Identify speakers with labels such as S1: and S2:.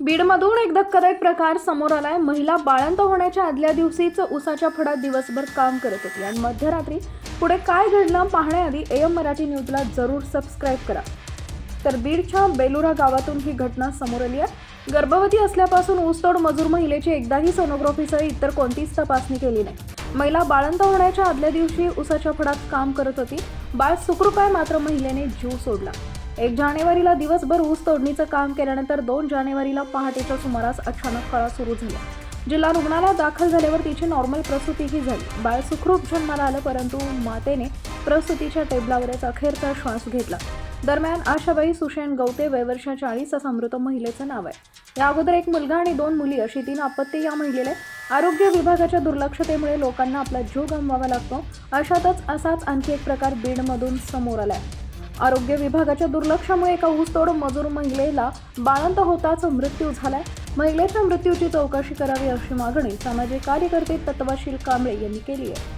S1: बीडमधून एक धक्कादायक प्रकार समोर आलाय. महिला बाळंत होण्याच्या आदल्या दिवशीच उसाच्या फडात दिवसभर काम करत होती. आणि मध्यरात्री पुढे काय घडलं पाहण्याआधी एम मराठी न्यूजला जरूर सबस्क्राईब करा. तर बीडच्या बेलुरा गावातून ही घटना समोर आली आहे. गर्भवती असल्यापासून ऊसतोड मजूर महिलेची एकदाही सोनोग्राफीसह इतर कोणतीच तपासणी केली नाही. महिला बाळंत होण्याच्या आदल्या दिवशी उसाच्या फडात काम करत होती. बाळ सुखरूप आहे मात्र महिलेने जीव सोडला. एक जानेवारीला दिवसभर ऊस तोडणीचं काम केल्यानंतर दोन जानेवारीला पहाटेच्या सुमारास अचानक कळा सुरू झाला. जिल्हा रुग्णालयात दाखल झाल्यावर तिची नॉर्मल प्रसूतीही झाली. बाळ सुखरूप जन्माला आलं परंतु मातेने प्रसूतीच्या टेबलावरच अखेरचा श्वास घेतला. दरम्यान आशाबाई सुशेन गवते वयवर्षा चाळीस असं मृत महिलेचं नाव आहे. या अगोदर एक मुलगा आणि दोन मुली अशी तीन आपत्ती या महिलेला आहे. आरोग्य विभागाच्या दुर्लक्षतेमुळे लोकांना आपला जीव गमवावा लागतो. अशातच असाच आणखी एक प्रकार बीडमधून समोर आलाय. आरोग्य विभागाच्या दुर्लक्षामुळे एका ऊसतोड मजूर महिलेला बाळंत होताच मृत्यू झालाय. महिलेच्या मृत्यूची चौकशी करावी अशी मागणी सामाजिक कार्यकर्ते तत्वशील कांबळे यांनी केली आहे.